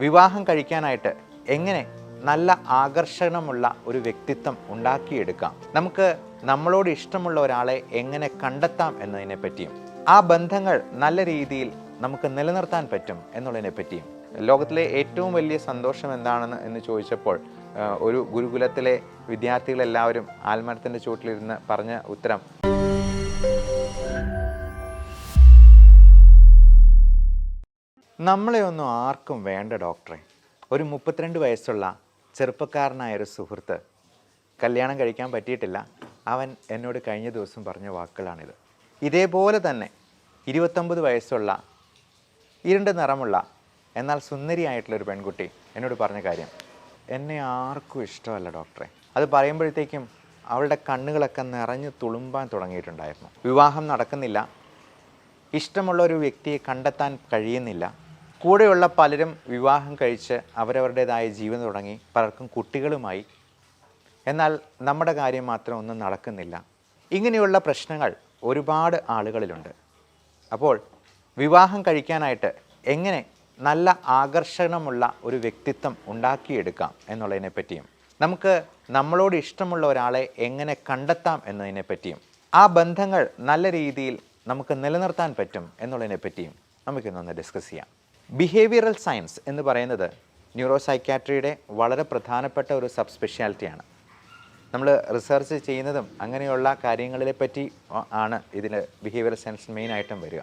വിവാഹം കഴിക്കാനായിട്ട് എങ്ങനെ നല്ല ആകർഷണമുള്ള ഒരു വ്യക്തിത്വം ഉണ്ടാക്കിയെടുക്കാം? നമുക്ക് നമ്മളോട് ഇഷ്ടമുള്ള ഒരാളെ എങ്ങനെ കണ്ടെത്താം എന്നതിനെ പറ്റിയും ആ ബന്ധങ്ങൾ നല്ല രീതിയിൽ നമുക്ക് നിലനിർത്താൻ പറ്റും എന്നുള്ളതിനെ പറ്റിയും. ലോകത്തിലെ ഏറ്റവും വലിയ സന്തോഷം എന്താണെന്ന് എന്ന് ചോദിച്ചപ്പോൾ ഒരു ഗുരുകുലത്തിലെ വിദ്യാർത്ഥികളെല്ലാവരും ആൽമരത്തിന്റെ ചുവട്ടിലിരുന്ന് പറഞ്ഞ ഉത്തരം നമ്മളെ ഒന്നും ആർക്കും വേണ്ട ഡോക്ടറെ. ഒരു മുപ്പത്തിരണ്ട് വയസ്സുള്ള ചെറുപ്പക്കാരനായ ഒരു സുഹൃത്ത് കല്യാണം കഴിക്കാൻ പറ്റിയിട്ടില്ല. അവൻ എന്നോട് കഴിഞ്ഞ ദിവസം പറഞ്ഞ വാക്കുകളാണിത്. ഇതേപോലെ തന്നെ ഇരുപത്തൊമ്പത് വയസ്സുള്ള ഇരുണ്ട നിറമുള്ള എന്നാൽ സുന്ദരിയായിട്ടുള്ള ഒരു പെൺകുട്ടി എന്നോട് പറഞ്ഞ കാര്യം. എന്നെ ആർക്കും ഇഷ്ടമല്ല ഡോക്ടറെ. അത് പറയുമ്പോഴത്തേക്കും അവളുടെ കണ്ണുകളൊക്കെ നിറഞ്ഞു തുളുമ്പാൻ തുടങ്ങിയിട്ടുണ്ടായിരുന്നു. വിവാഹം നടക്കുന്നില്ല. ഇഷ്ടമുള്ള ഒരു വ്യക്തിയെ കണ്ടെത്താൻ കഴിയുന്നില്ല. കൂടെയുള്ള പലരും വിവാഹം കഴിച്ച് അവരവരുടേതായ ജീവിതം തുടങ്ങി പലർക്കും കുട്ടികളുമായി. എന്നാൽ നമ്മുടെ കാര്യം മാത്രം ഒന്നും നടക്കുന്നില്ല. ഇങ്ങനെയുള്ള പ്രശ്നങ്ങൾ ഒരുപാട് ആളുകളിലുണ്ട്. അപ്പോൾ വിവാഹം കഴിക്കാനായിട്ട് എങ്ങനെ നല്ല ആകർഷണമുള്ള ഒരു വ്യക്തിത്വം ഉണ്ടാക്കിയെടുക്കാം എന്നുള്ളതിനെ പറ്റിയും നമുക്ക് നമ്മളോട് ഇഷ്ടമുള്ള ഒരാളെ എങ്ങനെ കണ്ടെത്താം എന്നതിനെ പറ്റിയും ആ ബന്ധങ്ങൾ നല്ല രീതിയിൽ നമുക്ക് നിലനിർത്താൻ പറ്റും എന്നുള്ളതിനെ പറ്റിയും നമുക്കിന്നൊന്ന് ഡിസ്കസ് ചെയ്യാം. ബിഹേവിയറൽ സയൻസ് എന്ന് പറയുന്നത് ന്യൂറോ സൈക്കാട്രിയുടെ വളരെ പ്രധാനപ്പെട്ട ഒരു സബ് സ്പെഷ്യാലിറ്റിയാണ് നമ്മൾ റിസർച്ച് ചെയ്യുന്നതും അങ്ങനെയുള്ള കാര്യങ്ങളെ പറ്റി ആണ് ഇതിൽ ബിഹേവിയറൽ സയൻസ് മെയിനായിട്ടും വരിക.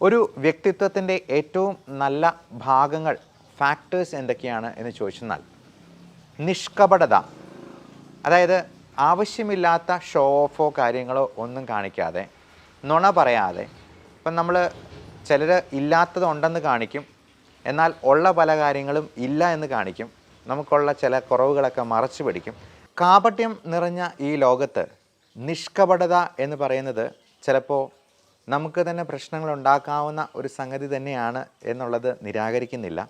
ഒരു വ്യക്തിത്വത്തിന്റെ ഏറ്റവും നല്ല ഭാഗങ്ങൾ ഫാക്ടേഴ്സ് എന്തൊക്കെയാണ് എന്ന് ചോദിച്ചെന്നാൽ നിഷ്കപടത അതായത് ആവശ്യമില്ലാത്ത ഷോ ഓഫോ കാര്യങ്ങളോ ഒന്നും കാണിക്കാതെ നുണ പറയാതെ ഇപ്പം നമ്മൾ ചിലർ ഇല്ലാത്തതുണ്ടെന്ന് കാണിക്കും എന്നാൽ ഉള്ള പല കാര്യങ്ങളും ഇല്ല എന്ന് കാണിക്കും. നമുക്കുള്ള ചില കുറവുകളൊക്കെ മറച്ചു പിടിക്കും. കാപട്യം നിറഞ്ഞ ഈ ലോകത്ത് നിഷ്കപടത എന്ന് പറയുന്നത് ചിലപ്പോൾ നമുക്ക് തന്നെ പ്രശ്നങ്ങൾ ഉണ്ടാക്കാവുന്ന ഒരു സംഗതി തന്നെയാണ് എന്നുള്ളത് നിരാകരിക്കുന്നില്ല.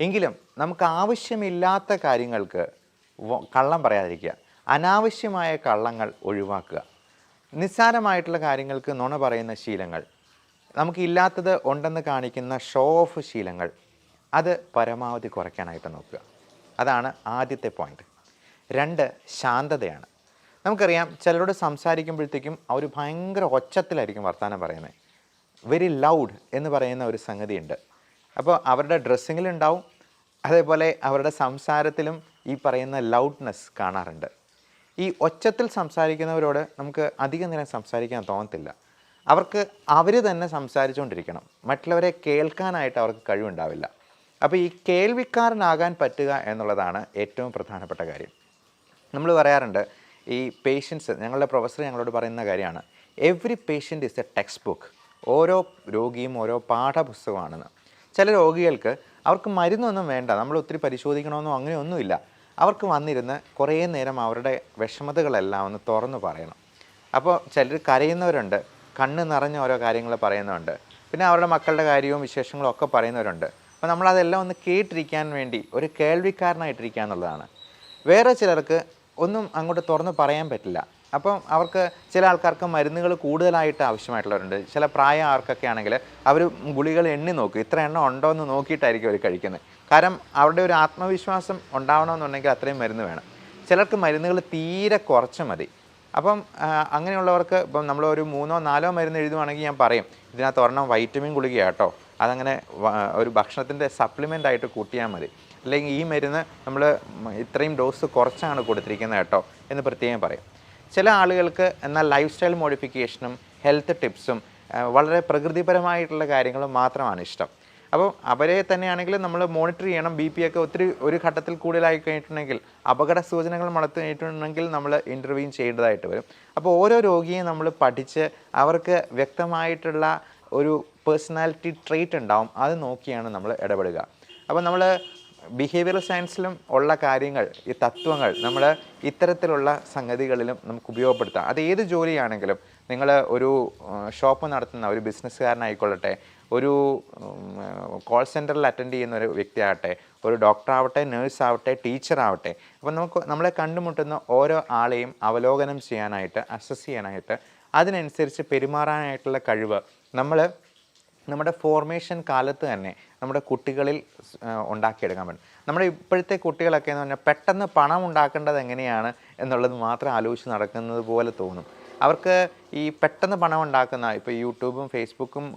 എങ്കിലും നമുക്ക് ആവശ്യമില്ലാത്ത കാര്യങ്ങൾക്ക് കള്ളം പറയാതിരിക്കുക. അനാവശ്യമായ കള്ളങ്ങൾ ഒഴിവാക്കുക. നിസ്സാരമായിട്ടുള്ള കാര്യങ്ങൾക്ക് നുണ പറയുന്ന ശീലങ്ങൾ. നമുക്കില്ലാത്തത് ഉണ്ടെന്ന് കാണിക്കുന്ന ഷോ ഓഫ് ശീലങ്ങൾ അത് പരമാവധി കുറയ്ക്കാനായിട്ട് നോക്കുക. അതാണ് ആദ്യത്തെ പോയിന്റ് രണ്ട് ശാന്തതയാണ്. നമുക്കറിയാം ചിലരോട് സംസാരിക്കുമ്പോഴത്തേക്കും അവർ ഭയങ്കര ഒച്ചത്തിലായിരിക്കും വർത്തമാനം പറയുന്നത്. വെരി ലൗഡ് എന്ന് പറയുന്ന ഒരു സംഗതിയുണ്ട്. അപ്പോൾ അവരുടെ ഡ്രസ്സിങ്ങിലുണ്ടാവും അതേപോലെ അവരുടെ സംസാരത്തിലും ഈ പറയുന്ന ലൗഡ്നെസ് കാണാറുണ്ട്. ഈ ഒച്ചത്തിൽ സംസാരിക്കുന്നവരോട് നമുക്ക് അധികം നേരം സംസാരിക്കാൻ തോന്നത്തില്ല. അവർക്ക് അവർ തന്നെ സംസാരിച്ചുകൊണ്ടിരിക്കണം. മറ്റുള്ളവരെ കേൾക്കാനായിട്ട് അവർക്ക് കഴിവുണ്ടാവില്ല. അപ്പോൾ ഈ കേൾവിക്കാരനാകാൻ പറ്റുക എന്നുള്ളതാണ് ഏറ്റവും പ്രധാനപ്പെട്ട കാര്യം. നമ്മൾ പറയാറുണ്ട് ഈ പേഷ്യൻസ് ഞങ്ങളുടെ പ്രൊഫസർ ഞങ്ങളോട് പറയുന്ന കാര്യമാണ് every patient is a textbook ഓരോ രോഗിയും ഓരോ പാഠപുസ്തകമാണെന്ന്. ചില രോഗികൾക്ക് അവർക്ക് മരുന്നൊന്നും വേണ്ട നമ്മൾ ഒത്തിരി പരിശോധിക്കണമെന്നോ അങ്ങനെയൊന്നുമില്ല. അവർക്ക് വന്നിരുന്ന് കുറേ നേരം അവരുടെ വിഷമതകളെല്ലാം ഒന്ന് തുറന്നു പറയണം. അപ്പോൾ ചിലർ കരയുന്നവരുണ്ട് കണ്ണ് നിറഞ്ഞ ഓരോ കാര്യങ്ങൾ പറയുന്നുണ്ട്. പിന്നെ അവരുടെ മക്കളുടെ കാര്യവും വിശേഷങ്ങളും ഒക്കെ പറയുന്നവരുണ്ട്. അപ്പോൾ നമ്മളതെല്ലാം ഒന്ന് കേട്ടിരിക്കാൻ വേണ്ടി ഒരു കേൾവിക്കാരനായിട്ടിരിക്കുക എന്നുള്ളതാണ്. വേറെ ചിലർക്ക് ഒന്നും അങ്ങോട്ട് തുറന്ന് പറയാൻ പറ്റില്ല. അപ്പം അവർക്ക് ചില ആൾക്കാർക്ക് മരുന്നുകൾ കൂടുതലായിട്ട് ആവശ്യമായിട്ടുള്ളവരുണ്ട്. ചില പ്രായ ആർക്കൊക്കെ ആണെങ്കിൽ അവർ ഗുളികൾ എണ്ണി നോക്കും. ഇത്ര എണ്ണം ഉണ്ടോ എന്ന് നോക്കിയിട്ടായിരിക്കും അവർ കഴിക്കുന്നത്. കാരണം അവരുടെ ഒരു ആത്മവിശ്വാസം ഉണ്ടാവണമെന്നുണ്ടെങ്കിൽ അത്രയും മരുന്ന് വേണം. ചിലർക്ക് മരുന്നുകൾ തീരെ കുറച്ച് മതി. അപ്പം അങ്ങനെയുള്ളവർക്ക് ഇപ്പം നമ്മൾ ഒരു മൂന്നോ നാലോ മരുന്ന് എഴുതുവാണെങ്കിൽ ഞാൻ പറയും ഇതിനകത്ത് ഒരെണ്ണം വൈറ്റമിൻ ഗുളിക കേട്ടോ അതങ്ങനെ ഒരു ഭക്ഷണത്തിന്റെ സപ്ലിമെന്റ് ആയിട്ട് കൂട്ടിയാൽ മതി. അല്ലെങ്കിൽ ഈ മരുന്ന് നമ്മൾ ഇത്രയും ഡോസ് കുറച്ചാണ് കൊടുത്തിരിക്കുന്നത് കേട്ടോ എന്ന് പ്രത്യേകം പറയും. ചില ആളുകൾക്ക് എന്നാൽ ലൈഫ് സ്റ്റൈൽ മോഡിഫിക്കേഷനും ഹെൽത്ത് ടിപ്സും വളരെ പ്രകൃതിപരമായിട്ടുള്ള കാര്യങ്ങളും മാത്രമാണ് ഇഷ്ടം. അപ്പോൾ അവരെ തന്നെയാണെങ്കിൽ നമ്മൾ മോണിറ്റർ ചെയ്യണം ബി പി ഒക്കെ ഒത്തിരി ഒരു ഘട്ടത്തിൽ കൂടുതലായി കഴിഞ്ഞിട്ടുണ്ടെങ്കിൽ അപകട സൂചനകൾ മണത്തിട്ടുണ്ടെങ്കിൽ നമ്മൾ ഇന്റർവ്യൂ ചെയ്യേണ്ടതായിട്ട് വരും. അപ്പോൾ ഓരോ രോഗിയെ നമ്മൾ പഠിച്ച് അവർക്ക് വ്യക്തമായിട്ടുള്ള ഒരു പേഴ്സണാലിറ്റി ട്രേറ്റ് ഉണ്ടാവും അത് നോക്കിയാണ് നമ്മൾ ഇടപെടുക. അപ്പോൾ നമ്മൾ ബിഹേവിയറൽ സയൻസിലും ഉള്ള കാര്യങ്ങൾ ഈ തത്വങ്ങൾ നമ്മൾ ഇത്തരത്തിലുള്ള സംഗതികളിലും നമുക്ക് ഉപയോഗപ്പെടുത്താം. അത് ഏത് ജോലിയാണെങ്കിലും നിങ്ങൾ ഒരു ഷോപ്പ് നടത്തുന്ന ഒരു ബിസിനസ്സുകാരനായിക്കൊള്ളട്ടെ ഒരു കോൾ സെന്ററിൽ അറ്റൻഡ് ചെയ്യുന്ന ഒരു വ്യക്തിയാകട്ടെ ഒരു ഡോക്ടറാവട്ടെ നേഴ്സാവട്ടെ ടീച്ചറാവട്ടെ അപ്പോൾ നമുക്ക് നമ്മളെ കണ്ടുമുട്ടുന്ന ഓരോ ആളെയും അവലോകനം ചെയ്യാനായിട്ട് അസസ് ചെയ്യാനായിട്ട് അതിനനുസരിച്ച് പെരുമാറാനായിട്ടുള്ള കഴിവ് നമ്മൾ നമ്മുടെ ഫോർമേഷൻ കാലത്ത് തന്നെ നമ്മുടെ കുട്ടികളിൽ ഉണ്ടാക്കിയെടുക്കാൻ പറ്റും. നമ്മുടെ ഇപ്പോഴത്തെ കുട്ടികളൊക്കെ എന്ന് പറഞ്ഞാൽ പെട്ടെന്ന് പണം ഉണ്ടാക്കേണ്ടത് എങ്ങനെയാണ് എന്നുള്ളത് മാത്രം ആലോചിച്ച് നടക്കുന്നത് പോലെ തോന്നും. അവർക്ക് ഈ പെട്ടെന്ന് പണം ഉണ്ടാക്കുന്ന ഇപ്പോൾ യൂട്യൂബും ഫേസ്ബുക്കും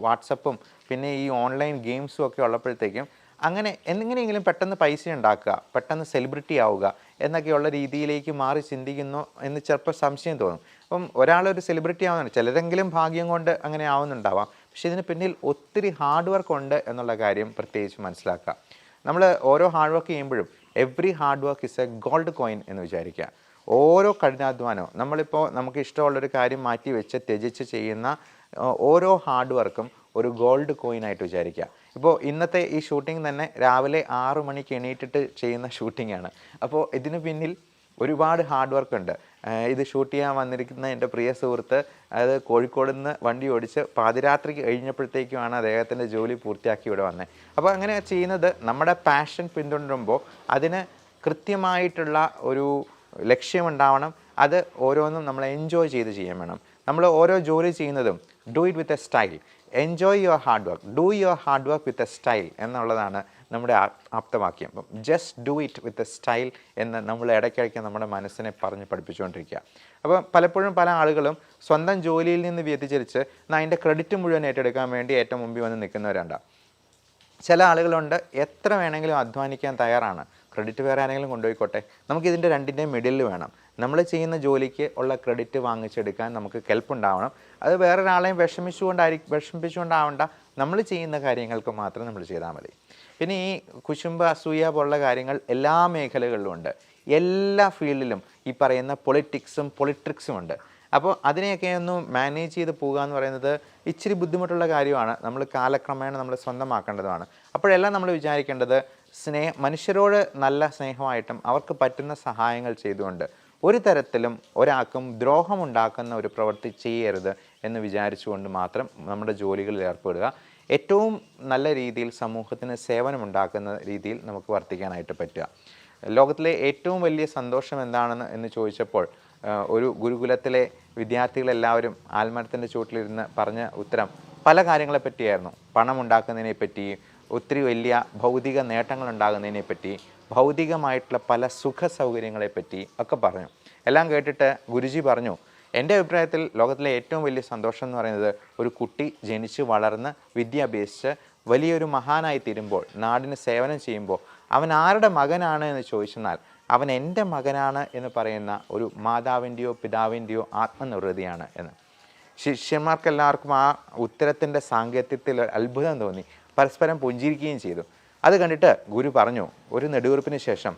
വാട്സപ്പും പിന്നെ ഈ ഓൺലൈൻ ഗെയിംസും ഒക്കെ ഉള്ളപ്പോഴത്തേക്കും അങ്ങനെ എങ്ങനെയെങ്കിലും പെട്ടെന്ന് പൈസ ഉണ്ടാക്കുക പെട്ടെന്ന് സെലിബ്രിറ്റി ആവുക എന്നൊക്കെയുള്ള രീതിയിലേക്ക് മാറി ചിന്തിക്കുന്നു എന്ന് ചിലപ്പോൾ സംശയം തോന്നും. അപ്പം ഒരാളൊരു സെലിബ്രിറ്റി ആവുന്നുണ്ട് ചിലരെങ്കിലും ഭാഗ്യം കൊണ്ട് അങ്ങനെ ആവുന്നുണ്ടാവാം. പക്ഷേ ഇതിന് പിന്നിൽ ഒത്തിരി ഹാർഡ് വർക്ക് ഉണ്ട് എന്നുള്ള കാര്യം പ്രത്യേകിച്ച് മനസ്സിലാക്കുക. നമ്മൾ ഓരോ ഹാർഡ് വർക്ക് ചെയ്യുമ്പോഴും every hard work is a gold coin എന്ന് വിചാരിക്കുക. ഓരോ കഠിനാധ്വാനവും നമ്മളിപ്പോൾ നമുക്ക് ഇഷ്ടമുള്ളൊരു കാര്യം മാറ്റി വെച്ച് ത്യജിച്ച് ചെയ്യുന്ന ഓരോ ഹാർഡ് വർക്കും ഒരു ഗോൾഡ് കോയിനായിട്ട് വിചാരിക്കുക. ഇപ്പോൾ ഇന്നത്തെ ഈ ഷൂട്ടിംഗ് തന്നെ രാവിലെ ആറു മണിക്ക് എണീറ്റിട്ട് ചെയ്യുന്ന ഷൂട്ടിംഗ് ആണ് അപ്പോൾ ഇതിന് പിന്നിൽ ഒരുപാട് ഹാർഡ് വർക്ക് ഉണ്ട്. ഇത് ഷൂട്ട് ചെയ്യാൻ വന്നിരിക്കുന്ന എന്റെ പ്രിയ സുഹൃത്ത് അതായത് കോഴിക്കോട് നിന്ന് വണ്ടി ഓടിച്ച് പാതിരാത്രി കഴിഞ്ഞപ്പോഴത്തേക്കുമാണ് അദ്ദേഹത്തിന്റെ ജോലി പൂർത്തിയാക്കി ഇവിടെ വന്നത് അപ്പോൾ അങ്ങനെ ചെയ്യുന്നത് നമ്മുടെ പാഷൻ പിന്തുടരുമ്പോൾ അതിന് കൃത്യമായിട്ടുള്ള ഒരു ലക്ഷ്യമുണ്ടാവണം. അത് ഓരോന്നും നമ്മൾ എൻജോയ് ചെയ്ത് ചെയ്യാൻ വേണം. നമ്മൾ ഓരോ ജോലി ചെയ്യുന്നതും do it with a style enjoy your hard work do your hard work with a style എന്നുള്ളതാണ് നമ്മുടെ ആപ്തവാക്യം. അപ്പം just do it with a style എന്ന് നമ്മൾ ഇടയ്ക്കിടയ്ക്ക് നമ്മുടെ മനസ്സിനെ പറഞ്ഞ് പഠിപ്പിച്ചുകൊണ്ടിരിക്കുക. അപ്പോൾ പലപ്പോഴും പല ആളുകളും സ്വന്തം ജോലിയിൽ നിന്ന് വ്യതിചരിച്ച് അതിന്റെ ക്രെഡിറ്റ് മുഴുവൻ ഏറ്റെടുക്കാൻ വേണ്ടി ഏറ്റവും മുമ്പിൽ വന്ന് നിൽക്കുന്നവരുണ്ടാവും ചില ആളുകളുണ്ട് എത്ര വേണമെങ്കിലും അധ്വാനിക്കാൻ തയ്യാറാണ്. ക്രെഡിറ്റ് വേറെ ആരെങ്കിലും കൊണ്ടുപോയിക്കോട്ടെ? നമുക്ക് ഇതിന്റെ രണ്ടിന്റെയും മിഡിൽ വേണം. നമ്മൾ ചെയ്യുന്ന ജോലിക്ക് ഉള്ള ക്രെഡിറ്റ് വാങ്ങിച്ചെടുക്കാൻ നമുക്ക് കെൽപ്പുണ്ടാവണം അത് വേറൊരാളെയും വിഷമിച്ചുകൊണ്ടായിരിക്കും വിഷമിപ്പിച്ചുകൊണ്ടാവണ്ട. നമ്മൾ ചെയ്യുന്ന കാര്യങ്ങൾക്ക് മാത്രം നമ്മൾ ചെയ്താൽ മതി. പിന്നെ ഈ കുശുമ്പ് അസൂയ പോലുള്ള കാര്യങ്ങൾ എല്ലാ മേഖലകളിലും ഉണ്ട്. എല്ലാ ഫീൽഡിലും ഈ പറയുന്ന പൊളിറ്റിക്സും പൊളിട്രിക്സും ഉണ്ട്. അപ്പോൾ അതിനെയൊക്കെ ഒന്ന് മാനേജ് ചെയ്ത് പോകുക എന്ന് പറയുന്നത് ഇച്ചിരി ബുദ്ധിമുട്ടുള്ള കാര്യമാണ്. നമ്മൾ കാലക്രമേണ നമ്മൾ സ്വന്തമാക്കേണ്ടതുമാണ്. അപ്പോഴെല്ലാം നമ്മൾ വിചാരിക്കേണ്ടത് സ്നേഹ മനുഷ്യരോട് നല്ല സ്നേഹമായിട്ടും അവർക്ക് പറ്റുന്ന സഹായങ്ങൾ ചെയ്തുകൊണ്ട് ഒരു തരത്തിലും ഒരാൾക്കും ദ്രോഹമുണ്ടാക്കുന്ന ഒരു പ്രവൃത്തി ചെയ്യരുത് എന്ന് വിചാരിച്ചുകൊണ്ട് മാത്രം നമ്മുടെ ജോലികളിൽ ഏർപ്പെടുക. ഏറ്റവും നല്ല രീതിയിൽ സമൂഹത്തിന് സേവനമുണ്ടാക്കുന്ന രീതിയിൽ നമുക്ക് വർത്തിക്കാനായിട്ട് പറ്റുക. ലോകത്തിലെ ഏറ്റവും വലിയ സന്തോഷം എന്താണെന്ന് എന്ന് ചോദിച്ചപ്പോൾ ഒരു ഗുരുകുലത്തിലെ വിദ്യാർത്ഥികളെല്ലാവരും ആൽമരത്തിന്റെ ചുവട്ടിലിരുന്ന് പറഞ്ഞ ഉത്തരം പല കാര്യങ്ങളെപ്പറ്റിയായിരുന്നു പണം ഉണ്ടാക്കുന്നതിനെ പറ്റി ഒത്തിരി വലിയ ഭൗതിക നേട്ടങ്ങൾ ഉണ്ടാകുന്നതിനെപ്പറ്റി ഭൗതികമായിട്ടുള്ള പല സുഖ സൗകര്യങ്ങളെപ്പറ്റി ഒക്കെ പറഞ്ഞു. എല്ലാം കേട്ടിട്ട് ഗുരുജി പറഞ്ഞു എന്റെ അഭിപ്രായത്തിൽ ലോകത്തിലെ ഏറ്റവും വലിയ സന്തോഷം എന്ന് പറയുന്നത് ഒരു കുട്ടി ജനിച്ച് വളർന്ന് വിദ്യ അഭ്യസിച്ച് വലിയൊരു മഹാനായി തീരുമ്പോൾ നാടിന് സേവനം ചെയ്യുമ്പോൾ അവൻ ആരുടെ മകനാണ് എന്ന് ചോദിച്ചെന്നാൽ അവൻ എന്റെ മകനാണ് എന്ന് പറയുന്ന ഒരു മാതാവിന്റെയോ പിതാവിന്റെയോ ആത്മനിർവൃതിയാണ് എന്ന്. ശിഷ്യന്മാർക്കെല്ലാവർക്കും ആ ഉത്തരത്തിന്റെ സാങ്കത്യത്തിൽ അത്ഭുതം തോന്നി. പരസ്പരം പുഞ്ചിരിക്കുകയും ചെയ്തു. അത് കണ്ടിട്ട് ഗുരു പറഞ്ഞു ഒരു നെടുവീർപ്പിന് ശേഷം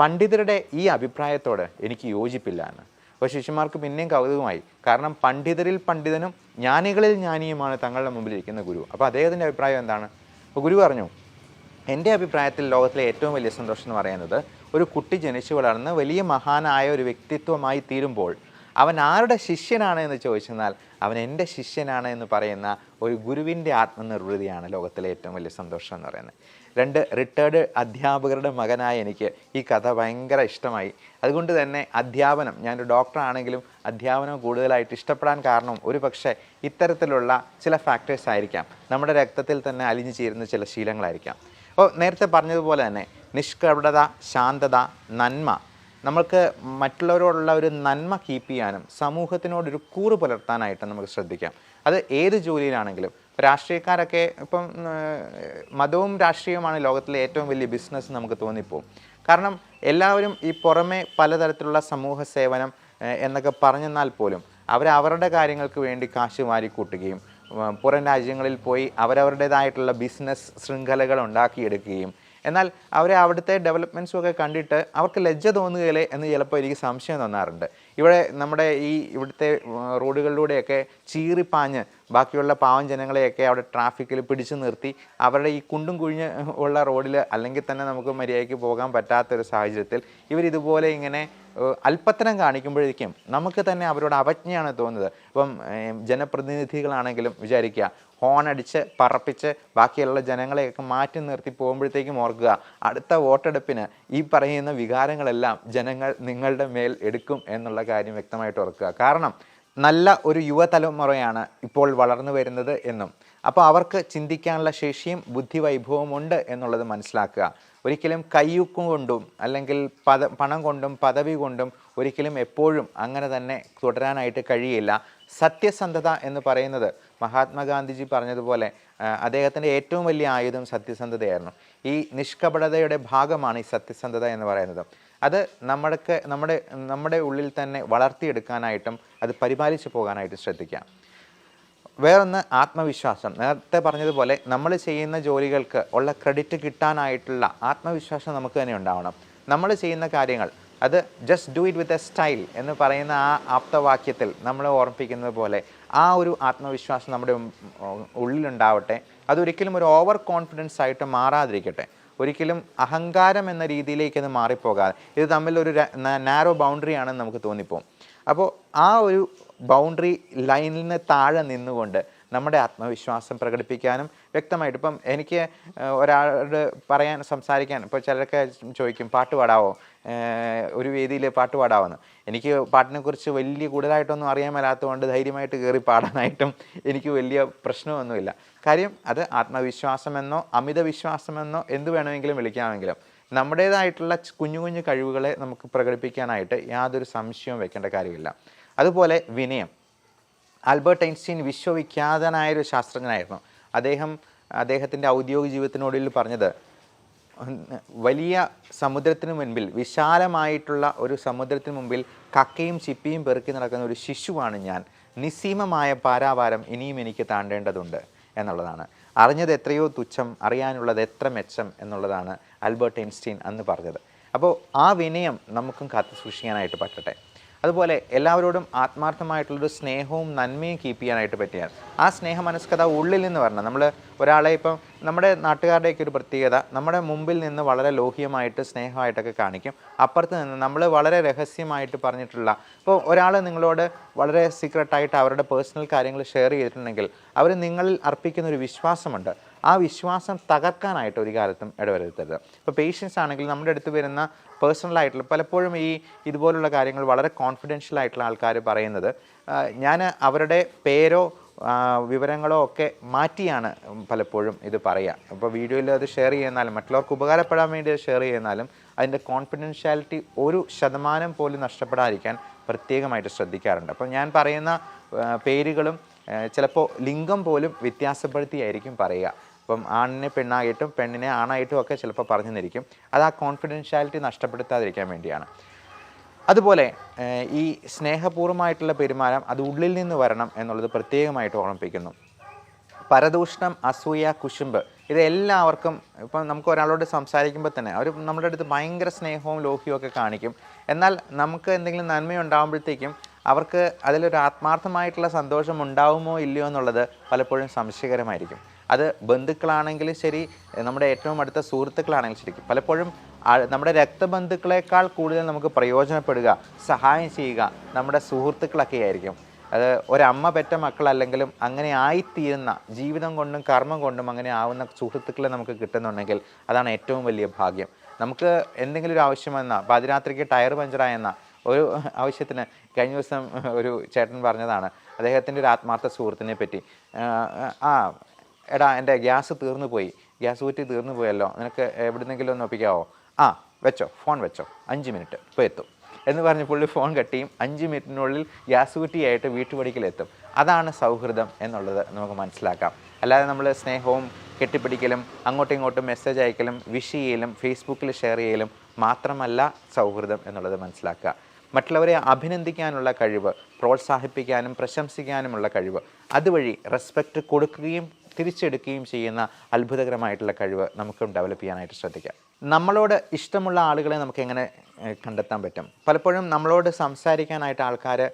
പണ്ഡിതരുടെ ഈ അഭിപ്രായത്തോട് എനിക്ക് യോജിപ്പില്ല എന്ന്. അപ്പോൾ ശിഷ്യന്മാർക്ക് പിന്നെയും കൗതുകമായി കാരണം പണ്ഡിതരിൽ പണ്ഡിതനും ജ്ഞാനികളിൽ ജ്ഞാനിയുമാണ് തങ്ങളുടെ മുമ്പിൽ ഇരിക്കുന്ന ഗുരു. അപ്പോൾ അദ്ദേഹത്തിന്റെ അഭിപ്രായം എന്താണ്? അപ്പോൾ ഗുരു പറഞ്ഞു എന്റെ അഭിപ്രായത്തിൽ ലോകത്തിലെ ഏറ്റവും വലിയ സന്തോഷം എന്ന് പറയുന്നത് ഒരു കുട്ടി ജനിച്ചു വളർന്ന് വലിയ മഹാനായ ഒരു വ്യക്തിത്വമായി തീരുമ്പോൾ അവൻ ആരുടെ ശിഷ്യനാണ് എന്ന് ചോദിച്ചെന്നാൽ അവൻ എന്റെ ശിഷ്യനാണ് എന്ന് പറയുന്ന ഒരു ഗുരുവിന്റെ ആത്മനിർവൃതിയാണ് ലോകത്തിലെ ഏറ്റവും വലിയ സന്തോഷം എന്ന് പറയുന്നത്. രണ്ട് റിട്ടയർഡ് അധ്യാപകരുടെ മകനായ എനിക്ക് ഈ കഥ ഭയങ്കര ഇഷ്ടമായി. അതുകൊണ്ട് തന്നെ അധ്യാപനം ഞാനൊരു ഡോക്ടറാണെങ്കിലും അധ്യാപനം കൂടുതലായിട്ട് ഇഷ്ടപ്പെടാൻ കാരണം ഒരു പക്ഷേ ഇത്തരത്തിലുള്ള ചില ഫാക്ടേഴ്സ് ആയിരിക്കാം. നമ്മുടെ രക്തത്തിൽ തന്നെ അലിഞ്ഞു ചേരുന്ന ചില ശീലങ്ങളായിരിക്കാം. അപ്പോൾ നേരത്തെ പറഞ്ഞതുപോലെ തന്നെ നിഷ്കപടത ശാന്തത നന്മ നമ്മൾക്ക് മറ്റുള്ളവരോടുള്ള ഒരു നന്മ കീപ്പ് ചെയ്യാനും സമൂഹത്തിനോടൊരു കൂറ് പുലർത്താനായിട്ട് നമുക്ക് ശ്രദ്ധിക്കാം. അത് ഏത് ജോലിയിലാണെങ്കിലും രാഷ്ട്രീയക്കാരൊക്കെ ഇപ്പം മതവും രാഷ്ട്രീയവുമാണ് ലോകത്തിലെ ഏറ്റവും വലിയ ബിസിനസ് നമുക്ക് തോന്നിപ്പോവും. കാരണം എല്ലാവരും ഈ പുറമെ പലതരത്തിലുള്ള സമൂഹ സേവനം എന്നൊക്കെ പറഞ്ഞെന്നാൽ പോലും അവർ അവരുടെ കാര്യങ്ങൾക്ക് വേണ്ടി കാശ് വാരിക്കൂട്ടുകയും ഉം, പുറം രാജ്യങ്ങളിൽ പോയി അവരവരുടേതായിട്ടുള്ള ബിസിനസ് ശൃംഖലകൾ ഉണ്ടാക്കിയെടുക്കുകയും എന്നാൽ അവരെ അവിടുത്തെ ഡെവലപ്മെന്റ്സും ഒക്കെ കണ്ടിട്ട് അവർക്ക് ലജ്ജ തോന്നുകയില്ലേ എന്ന് ചിലപ്പോൾ എനിക്ക് സംശയം തോന്നാറുണ്ട്. ഇവിടെ നമ്മുടെ ഈ ഇവിടുത്തെ റോഡുകളിലൂടെയൊക്കെ ചീറിപ്പാഞ്ഞ് ബാക്കിയുള്ള പാവം ജനങ്ങളെയൊക്കെ അവിടെ ട്രാഫിക്കിൽ പിടിച്ചു നിർത്തി അവരുടെ ഈ കുണ്ടും കുഴിഞ്ഞ് ഉള്ള റോഡിൽ അല്ലെങ്കിൽ തന്നെ നമുക്ക് മര്യാദയ്ക്ക് പോകാൻ പറ്റാത്തൊരു സാഹചര്യത്തിൽ ഇവരിതുപോലെ ഇങ്ങനെ അല്പത്തരം കാണിക്കുമ്പോഴേക്കും നമുക്ക് തന്നെ അവരോട് അവജ്ഞയാണ് തോന്നുന്നത്. ഇപ്പം ജനപ്രതിനിധികളാണെങ്കിലും വിചാരിക്കുക ഹോൺ അടിച്ച് പറപ്പിച്ച് ബാക്കിയുള്ള ജനങ്ങളെയൊക്കെ മാറ്റി നിർത്തി പോകുമ്പോഴത്തേക്കും ഓർക്കുക അടുത്ത വോട്ടെടുപ്പിന് ഈ പറയുന്ന വികാരങ്ങളെല്ലാം ജനങ്ങൾ നിങ്ങളുടെ മേൽ എടുക്കും എന്നുള്ള കാര്യം വ്യക്തമായിട്ട് ഓർക്കുക. കാരണം നല്ല ഒരു യുവതലമുറയാണ് ഇപ്പോൾ വളർന്നു വരുന്നത് എന്നും അപ്പോൾ അവർക്ക് ചിന്തിക്കാനുള്ള ശേഷിയും ബുദ്ധിവൈഭവവും ഉണ്ട് എന്നുള്ളത് മനസ്സിലാക്കുക. ഒരിക്കലും കയ്യൂക്കും കൊണ്ടും അല്ലെങ്കിൽ പദ പണം കൊണ്ടും പദവി കൊണ്ടും ഒരിക്കലും എപ്പോഴും അങ്ങനെ തന്നെ തുടരാനായിട്ട് കഴിയില്ല. സത്യസന്ധത എന്ന് പറയുന്നത് മഹാത്മാഗാന്ധിജി പറഞ്ഞതുപോലെ അദ്ദേഹത്തിന്റെ ഏറ്റവും വലിയ ആയുധം സത്യസന്ധതയായിരുന്നു. ഈ നിഷ്കപടതയുടെ ഭാഗമാണ് ഈ സത്യസന്ധത എന്ന് പറയുന്നത്. അത് നമ്മൾക്ക് നമ്മുടെ നമ്മുടെ ഉള്ളിൽ തന്നെ വളർത്തിയെടുക്കാനായിട്ടും അത് പരിപാലിച്ചു പോകാനായിട്ടും ശ്രദ്ധിക്കാം. വേറൊന്ന് ആത്മവിശ്വാസം. നേരത്തെ പറഞ്ഞതുപോലെ നമ്മൾ ചെയ്യുന്ന ജോലികൾക്ക് ഉള്ള ക്രെഡിറ്റ് കിട്ടാനായിട്ടുള്ള ആത്മവിശ്വാസം നമുക്ക് തന്നെ ഉണ്ടാവണം. നമ്മൾ ചെയ്യുന്ന കാര്യങ്ങൾ അത് just do it with a style എന്ന് പറയുന്ന ആ ആപ്തവാക്യത്തിൽ നമ്മളെ ഓർമ്മിപ്പിക്കുന്നത് പോലെ ആ ഒരു ആത്മവിശ്വാസം നമ്മുടെ ഉള്ളിലുണ്ടാവട്ടെ. അതൊരിക്കലും ഒരു ഓവർ കോൺഫിഡൻസ് ആയിട്ട് മാറാതിരിക്കട്ടെ. ഒരിക്കലും അഹങ്കാരം എന്ന രീതിയിലേക്ക് അത് മാറിപ്പോകാതെ. ഇത് തമ്മിൽ ഒരു നാരോ ബൗണ്ടറി ആണെന്ന് നമുക്ക് തോന്നിപ്പോകും അപ്പോൾ ആ ഒരു ബൗണ്ടറി ലൈനിന് താഴെ നിന്നുകൊണ്ട് നമ്മുടെ ആത്മവിശ്വാസം പ്രകടിപ്പിക്കാനും വ്യക്തമായിട്ട് ഇപ്പം എനിക്ക് ഒരാളോട് പറയാൻ സംസാരിക്കാൻ ഇപ്പോൾ ചിലരൊക്കെ ചോദിക്കും പാട്ട് പാടാവോ? ഒരു വേദിയിൽ പാട്ട് പാടാമെന്ന് എനിക്ക് പാട്ടിനെക്കുറിച്ച് വലിയ കൂടുതലായിട്ടൊന്നും അറിയാൻ മേലാത്തതുകൊണ്ട് ധൈര്യമായിട്ട് കയറി പാടാനായിട്ടും എനിക്ക് വലിയ പ്രശ്നമൊന്നുമില്ല. കാര്യം അത് ആത്മവിശ്വാസമെന്നോ അമിത വിശ്വാസമെന്നോ എന്ത് വേണമെങ്കിലും വിളിക്കാമെങ്കിലും നമ്മുടേതായിട്ടുള്ള കുഞ്ഞു കുഞ്ഞു കഴിവുകളെ നമുക്ക് പ്രകടിപ്പിക്കാനായിട്ട് യാതൊരു സംശയവും വെക്കേണ്ട കാര്യമില്ല. അതുപോലെ വിനയം. ആൽബർട്ട് ഐൻസ്റ്റീൻ വിശ്വവിഖ്യാതനായൊരു ശാസ്ത്രജ്ഞനായിരുന്നു. അദ്ദേഹം അദ്ദേഹത്തിന്റെ ഔദ്യോഗിക ജീവിതത്തിനോടിൽ പറഞ്ഞത് വലിയ സമുദ്രത്തിന് മുൻപിൽ വിശാലമായിട്ടുള്ള ഒരു സമുദ്രത്തിന് മുമ്പിൽ കക്കയും ചിപ്പിയും പെറുക്കി നടക്കുന്ന ഒരു ശിശുവാണ് ഞാൻ. നിസ്സീമമായ പാരാവാരം ഇനിയും എനിക്ക് താണ്ടേണ്ടതുണ്ട് എന്നുള്ളതാണ്. അറിഞ്ഞത് എത്രയോ തുച്ഛം അറിയാനുള്ളത് എത്ര മെച്ചം എന്നുള്ളതാണ് ആൽബർട്ട് ഐൻസ്റ്റീൻ അന്ന് പറഞ്ഞത്. അപ്പോൾ ആ വിനയം നമുക്കും കാത്തു സൂക്ഷിക്കാനായിട്ട് പറ്റട്ടെ. അതുപോലെ എല്ലാവരോടും ആത്മാർത്ഥമായിട്ടുള്ളൊരു സ്നേഹവും നന്മയും കീപ്പ് ചെയ്യാനായിട്ട് പറ്റിയാൽ ആ സ്നേഹ മനസ്കത ഉള്ളിൽ നിന്ന് വരണം. നമ്മൾ ഒരാളെ ഇപ്പം നമ്മുടെ നാട്ടുകാരുടെയൊക്കെ ഒരു പ്രത്യേകത നമ്മുടെ മുമ്പിൽ നിന്ന് വളരെ ലോഹ്യമായിട്ട് സ്നേഹമായിട്ടൊക്കെ കാണിക്കും. അപ്പുറത്ത് നിന്ന് നമ്മൾ വളരെ രഹസ്യമായിട്ട് പറഞ്ഞിട്ടുള്ള ഇപ്പോൾ ഒരാൾ നിങ്ങളോട് വളരെ സീക്രട്ടായിട്ട് അവരുടെ പേഴ്സണൽ കാര്യങ്ങൾ ഷെയർ ചെയ്തിട്ടുണ്ടെങ്കിൽ അവർ നിങ്ങളിൽ അർപ്പിക്കുന്ന ഒരു വിശ്വാസമുണ്ട്. ആ വിശ്വാസം തകർക്കാനായിട്ട് ഒരു കാലത്തും ഇടവരുത്തരുത്. ഇപ്പോൾ പേഷ്യൻസ് ആണെങ്കിൽ നമ്മുടെ അടുത്ത് വരുന്ന പേഴ്സണൽ ആയിട്ടുള്ള പലപ്പോഴും ഈ ഇതുപോലുള്ള കാര്യങ്ങൾ വളരെ കോൺഫിഡൻഷ്യൽ ആയിട്ടുള്ള ആൾക്കാർ പറയുന്നത് ഞാൻ അവരുടെ പേരോ വിവരങ്ങളോ ഒക്കെ മാറ്റിയാണ് പലപ്പോഴും ഇത് പറയുക അപ്പോൾ വീഡിയോയിൽ അത് ഷെയർ ചെയ്യുന്നാലും മറ്റുള്ളവർക്ക് ഉപകാരപ്പെടാൻ വേണ്ടി അത് ഷെയർ ചെയ്യുന്നാലും അതിന്റെ കോൺഫിഡൻഷ്യാലിറ്റി ഒരു ശതമാനം പോലും നഷ്ടപ്പെടാതിരിക്കാൻ പ്രത്യേകമായിട്ട് ശ്രദ്ധിക്കാറുണ്ട്. അപ്പോൾ ഞാൻ പറയുന്ന പേരുകളും ചിലപ്പോൾ ലിംഗം പോലും വ്യത്യാസപ്പെടുത്തിയായിരിക്കും പറയുക. ഇപ്പം ആണിനെ പെണ്ണായിട്ടും പെണ്ണിനെ ആണായിട്ടും ഒക്കെ ചിലപ്പോൾ പറഞ്ഞു തന്നിരിക്കും അത് ആ കോൺഫിഡൻഷ്യാലിറ്റി നഷ്ടപ്പെടുത്താതിരിക്കാൻ വേണ്ടിയാണ്. അതുപോലെ ഈ സ്നേഹപൂർവമായിട്ടുള്ള പെരുമാറ്റം അത് ഉള്ളിൽ നിന്ന് വരണം എന്നുള്ളത് പ്രത്യേകമായിട്ട് ഓർമ്മിപ്പിക്കുന്നു. പരദൂഷണം അസൂയ കുശുമ്പ് ഇത് എല്ലാവർക്കും ഇപ്പം നമുക്ക് ഒരാളോട് സംസാരിക്കുമ്പോൾ തന്നെ അവർ നമ്മുടെ അടുത്ത് ഭയങ്കര സ്നേഹവും ലോഹ്യവും ഒക്കെ കാണിക്കും. എന്നാൽ നമുക്ക് എന്തെങ്കിലും നന്മയുണ്ടാകുമ്പോഴത്തേക്കും അവർക്ക് അതിലൊരു ആത്മാർത്ഥമായിട്ടുള്ള സന്തോഷം ഉണ്ടാവുമോ ഇല്ലയോ എന്നുള്ളത് പലപ്പോഴും സംശയകരമായിരിക്കും. അത് ബന്ധുക്കളാണെങ്കിലും ശരി നമ്മുടെ ഏറ്റവും അടുത്ത സുഹൃത്തുക്കളാണെങ്കിലും ശരി പലപ്പോഴും നമ്മുടെ രക്തബന്ധുക്കളെക്കാൾ കൂടുതൽ നമുക്ക് പ്രയോജനപ്പെടുക സഹായം ചെയ്യുക നമ്മുടെ സുഹൃത്തുക്കളൊക്കെ ആയിരിക്കും. അത് ഒരമ്മ പെറ്റ മക്കളല്ലെങ്കിലും അങ്ങനെ ആയിത്തീരുന്ന ജീവിതം കൊണ്ടും കർമ്മം കൊണ്ടും അങ്ങനെ ആവുന്ന സുഹൃത്തുക്കളെ നമുക്ക് കിട്ടുന്നുണ്ടെങ്കിൽ അതാണ് ഏറ്റവും വലിയ ഭാഗ്യം. നമുക്ക് എന്തെങ്കിലും ഒരു ആവശ്യം വന്നാൽ പാതിരാത്രിക്ക് ടയർ പഞ്ചറായെന്ന ഒരു ആവശ്യത്തിന് കഴിഞ്ഞ ദിവസം ഒരു ചേട്ടൻ പറഞ്ഞതാണ് അദ്ദേഹത്തിന്റെ ഒരു ആത്മാർത്ഥ സുഹൃത്തിനെ പറ്റി. ആ എടാ എന്റെ ഗ്യാസ് തീർന്നു പോയി. ഗ്യാസ് കുറ്റി തീർന്നു പോയല്ലോ. നിനക്ക് എവിടുന്നെങ്കിലും ഒന്ന് ഒപ്പിക്കാവോ? ആ വെച്ചോ ഫോൺ വെച്ചോ. അഞ്ച് മിനിറ്റ് ഇപ്പോൾ എത്തും. എന്ന് പറഞ്ഞ് പുള്ളി ഫോൺ കട്ടിയും അഞ്ച് മിനിറ്റിനുള്ളിൽ ഗ്യാസ് കുറ്റിയായിട്ട് വീട്ടുപടിക്കലെത്തും. അതാണ് സൗഹൃദം എന്നുള്ളത് നമുക്ക് മനസ്സിലാക്കാം. അല്ലാതെ നമ്മൾ സ്നേഹവും കെട്ടിപ്പിടിക്കലും അങ്ങോട്ടും ഇങ്ങോട്ടും മെസ്സേജ് അയക്കലും വിഷ് ചെയ്യലും ഫേസ്ബുക്കിൽ ഷെയർ ചെയ്യലും മാത്രമല്ല സൗഹൃദം എന്നുള്ളത് മനസ്സിലാക്കുക. മറ്റുള്ളവരെ അഭിനന്ദിക്കാനുള്ള കഴിവ് പ്രോത്സാഹിപ്പിക്കാനും പ്രശംസിക്കാനുമുള്ള കഴിവ് അതുവഴി റെസ്പെക്റ്റ് കൊടുക്കുകയും തിരിച്ചെടുക്കുകയും ചെയ്യുന്ന അത്ഭുതകരമായിട്ടുള്ള കഴിവ് നമുക്കും ഡെവലപ്പ് ചെയ്യാനായിട്ട് ശ്രദ്ധിക്കാം. നമ്മളോട് ഇഷ്ടമുള്ള ആളുകളെ നമുക്ക് എങ്ങനെ കണ്ടെത്താൻ പറ്റും? പലപ്പോഴും നമ്മളോട് സംസാരിക്കാനായിട്ട് ആൾക്കാർ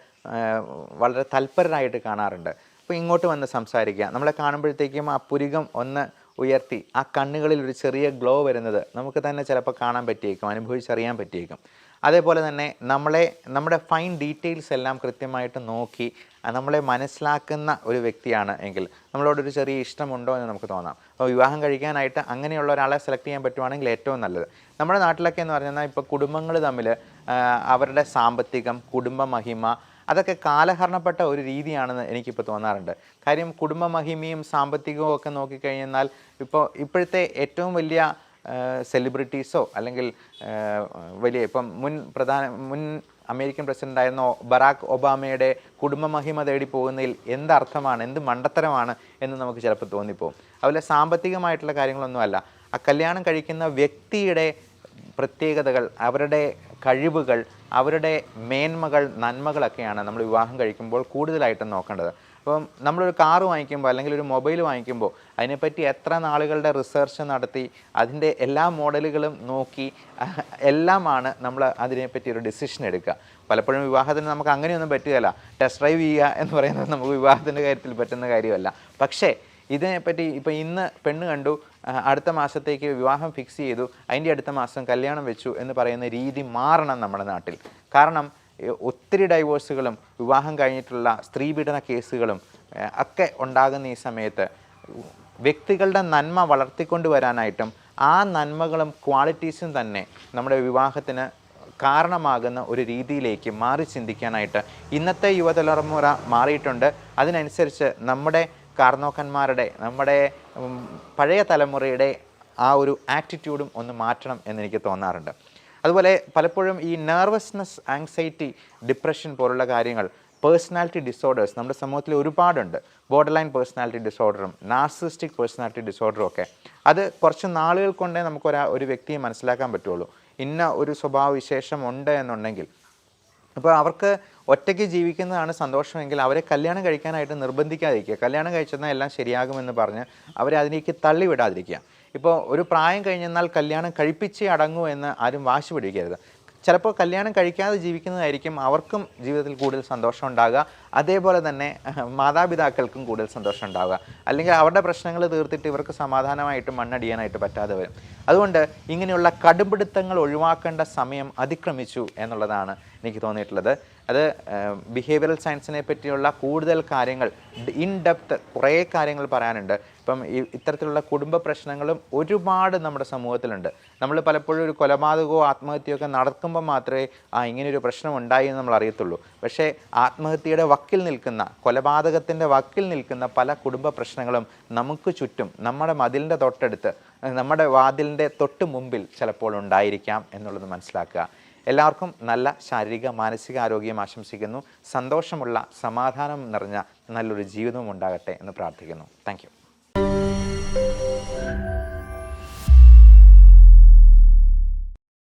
വളരെ തൽപരരായിട്ട് കാണാറുണ്ട്. അപ്പോൾ ഇങ്ങോട്ട് വന്ന് സംസാരിക്കുക. നമ്മളെ കാണുമ്പോഴത്തേക്കും ആ പുരികം ഒന്ന് ഉയർത്തി ആ കണ്ണുകളിൽ ഒരു ചെറിയ ഗ്ലോ വരുന്നത് നമുക്ക് തന്നെ ചിലപ്പോൾ കാണാൻ പറ്റിയേക്കും അനുഭവിച്ചറിയാൻ പറ്റിയേക്കും. അതേപോലെ തന്നെ നമ്മളെ നമ്മുടെ ഫൈൻ ഡീറ്റെയിൽസ് എല്ലാം കൃത്യമായിട്ട് നോക്കി നമ്മളെ മനസ്സിലാക്കുന്ന ഒരു വ്യക്തിയാണ് എങ്കിൽ നമ്മളോടൊരു ചെറിയ ഇഷ്ടമുണ്ടോ എന്ന് നമുക്ക് തോന്നാം. അപ്പോൾ വിവാഹം കഴിക്കാനായിട്ട് അങ്ങനെയുള്ള ഒരാളെ സെലക്ട് ചെയ്യാൻ പറ്റുവാണെങ്കിൽ ഏറ്റവും നല്ലത്. നമ്മുടെ നാട്ടിലൊക്കെ എന്ന് പറഞ്ഞാൽ ഇപ്പോൾ കുടുംബങ്ങൾ തമ്മിൽ അവരുടെ സാമ്പത്തികം കുടുംബ മഹിമ അതൊക്കെ കാലഹരണപ്പെട്ട ഒരു രീതിയാണെന്ന് എനിക്കിപ്പോൾ തോന്നാറുണ്ട്. കാര്യം കുടുംബ മഹിമയും സാമ്പത്തികവും ഒക്കെ നോക്കിക്കഴിഞ്ഞാൽ ഇപ്പോൾ ഇപ്പോഴത്തെ ഏറ്റവും വലിയ സെലിബ്രിറ്റീസോ അല്ലെങ്കിൽ വലിയ ഇപ്പം മുൻ പ്രധാന മുൻ അമേരിക്കൻ പ്രസിഡന്റായിരുന്ന ബറാക്ക് ഒബാമയുടെ കുടുംബമഹിമ തേടി പോകുന്നതിൽ എന്തർത്ഥമാണ് എന്ത് മണ്ടത്തരമാണ് എന്ന് നമുക്ക് ചിലപ്പോൾ തോന്നിപ്പോകും. അതുപോലെ സാമ്പത്തികമായിട്ടുള്ള കാര്യങ്ങളൊന്നുമല്ല ആ കല്യാണം കഴിക്കുന്ന വ്യക്തിയുടെ പ്രത്യേകതകൾ അവരുടെ കഴിവുകൾ അവരുടെ മേന്മകൾ നന്മകളൊക്കെയാണ് നമ്മൾ വിവാഹം കഴിക്കുമ്പോൾ കൂടുതലായിട്ടും നോക്കേണ്ടത്. അപ്പം നമ്മളൊരു കാറ് വാങ്ങിക്കുമ്പോൾ അല്ലെങ്കിൽ ഒരു മൊബൈൽ വാങ്ങിക്കുമ്പോൾ അതിനെപ്പറ്റി എത്ര നാളുകളുടെ റിസർച്ച് നടത്തി അതിന്റെ എല്ലാ മോഡലുകളും നോക്കി എല്ലാമാണ് നമ്മൾ അതിനെപ്പറ്റി ഒരു ഡിസിഷൻ എടുക്കുക. പലപ്പോഴും വിവാഹത്തിന് നമുക്ക് അങ്ങനെയൊന്നും പറ്റുകയില്ല. ടെസ്റ്റ് ഡ്രൈവ് ചെയ്യുക എന്ന് പറയുന്നത് നമുക്ക് വിവാഹത്തിന്റെ കാര്യത്തിൽ പറ്റുന്ന കാര്യമല്ല. പക്ഷേ ഇതിനെപ്പറ്റി ഇപ്പം ഇന്ന് പെണ്ണ് കണ്ടു അടുത്ത മാസത്തേക്ക് വിവാഹം ഫിക്സ് ചെയ്തു അതിന്റെ അടുത്ത മാസം കല്യാണം വെച്ചു എന്ന് പറയുന്ന രീതി മാറണം നമ്മുടെ നാട്ടിൽ. കാരണം ഒത്തിരി ഡൈവോഴ്സുകളും വിവാഹം കഴിഞ്ഞിട്ടുള്ള സ്ത്രീപീഡന കേസുകളും ഒക്കെ ഉണ്ടാകുന്ന ഈ സമയത്ത് വ്യക്തികളുടെ നന്മ വളർത്തിക്കൊണ്ടുവരാനായിട്ടും ആ നന്മകളും ക്വാളിറ്റീസും തന്നെ നമ്മുടെ വിവാഹത്തിന് കാരണമാകുന്ന ഒരു രീതിയിലേക്ക് മാറി ചിന്തിക്കാനായിട്ട് ഇന്നത്തെ യുവതലമുറ മാറിയിട്ടുണ്ട്. അതിനനുസരിച്ച് നമ്മുടെ കാർന്നോക്കന്മാരുടെ നമ്മുടെ പഴയ തലമുറയുടെ ആ ഒരു ആറ്റിറ്റ്യൂഡും ഒന്ന് മാറ്റണം എന്നെനിക്ക് തോന്നാറുണ്ട്. അതുപോലെ പലപ്പോഴും ഈ നെർവസ്നെസ് ആങ്സൈറ്റി ഡിപ്രഷൻ പോലുള്ള കാര്യങ്ങൾ പേഴ്സണാലിറ്റി ഡിസോർഡേഴ്സ് നമ്മുടെ സമൂഹത്തിൽ ഒരുപാടുണ്ട്. ബോർഡർ ലൈൻ പേഴ്സണാലിറ്റി ഡിസോർഡറും നാർസിസ്റ്റിക് പേഴ്സണാലിറ്റി ഡിസോർഡറും ഒക്കെ. അത് കുറച്ച് നാളുകൾ കൊണ്ടേ നമുക്ക് ഒരാ വ്യക്തിയെ മനസ്സിലാക്കാൻ പറ്റുള്ളൂ. ഇന്ന ഒരു സ്വഭാവ വിശേഷം ഉണ്ട് എന്നുണ്ടെങ്കിൽ. അപ്പോൾ അവർക്ക് ഒറ്റയ്ക്ക് ജീവിക്കുന്നതാണ് സന്തോഷമെങ്കിൽ അവരെ കല്യാണം കഴിക്കാനായിട്ട് നിർബന്ധിക്കാതിരിക്കുക. കല്യാണം കഴിച്ചെന്നാൽ എല്ലാം ശരിയാകുമെന്ന് പറഞ്ഞ് അവരെ അതിലേക്ക് തള്ളിവിടാതിരിക്കുക. ഇപ്പോൾ ഒരു പ്രായം കഴിഞ്ഞെന്നാൽ കല്യാണം കഴിപ്പിച്ചേ അടങ്ങൂ എന്ന് ആരും വാശി പിടിക്കരുത്. ചിലപ്പോൾ കല്യാണം കഴിക്കാതെ ജീവിക്കുന്നതായിരിക്കും അവർക്കും ജീവിതത്തിൽ കൂടുതൽ സന്തോഷം ഉണ്ടാകുക. അതേപോലെ തന്നെ മാതാപിതാക്കൾക്കും കൂടുതൽ സന്തോഷം ഉണ്ടാവുക അല്ലെങ്കിൽ അവരുടെ പ്രശ്നങ്ങൾ തീർത്തിട്ട് ഇവർക്ക് സമാധാനമായിട്ട് മണ്ണടിയാനായിട്ട് പറ്റാതെ വരും. അതുകൊണ്ട് ഇങ്ങനെയുള്ള കടുംപിടുത്തങ്ങൾ ഒഴിവാക്കേണ്ട സമയം അതിക്രമിച്ചു എന്നുള്ളതാണ് എനിക്ക് തോന്നിയിട്ടുള്ളത്. അത് ബിഹേവിയറൽ സയൻസിനെ പറ്റിയുള്ള കൂടുതൽ കാര്യങ്ങൾ ഇൻ ഡെപ്ത് കുറേ കാര്യങ്ങൾ പറയാനുണ്ട്. ഇപ്പം ഈ ഇത്തരത്തിലുള്ള കുടുംബ പ്രശ്നങ്ങളും ഒരുപാട് നമ്മുടെ സമൂഹത്തിലുണ്ട്. നമ്മൾ പലപ്പോഴും ഒരു കൊലപാതകമോ ആത്മഹത്യയോ ഒക്കെ നടക്കുമ്പോൾ മാത്രമേ ആ ഇങ്ങനെയൊരു പ്രശ്നം ഉണ്ടായി എന്ന് നമ്മൾ അറിയത്തുള്ളൂ. പക്ഷേ ആത്മഹത്യയുടെ വക്കിൽ നിൽക്കുന്ന കൊലപാതകത്തിന്റെ വക്കിൽ നിൽക്കുന്ന പല കുടുംബ പ്രശ്നങ്ങളും നമുക്ക് ചുറ്റും നമ്മുടെ മതിലിന്റെ തൊട്ടടുത്ത് നമ്മുടെ വാതിലിന്റെ തൊട്ട് മുമ്പിൽ ചിലപ്പോൾ ഉണ്ടായിരിക്കാം എന്നുള്ളത് മനസ്സിലാക്കുക. എല്ലാവർക്കും നല്ല ശാരീരിക മാനസിക ആരോഗ്യം ആശംസിക്കുന്നു. സന്തോഷമുള്ള സമാധാനം നിറഞ്ഞ നല്ലൊരു ജീവിതവും ഉണ്ടാകട്ടെ എന്ന് പ്രാർത്ഥിക്കുന്നു. താങ്ക്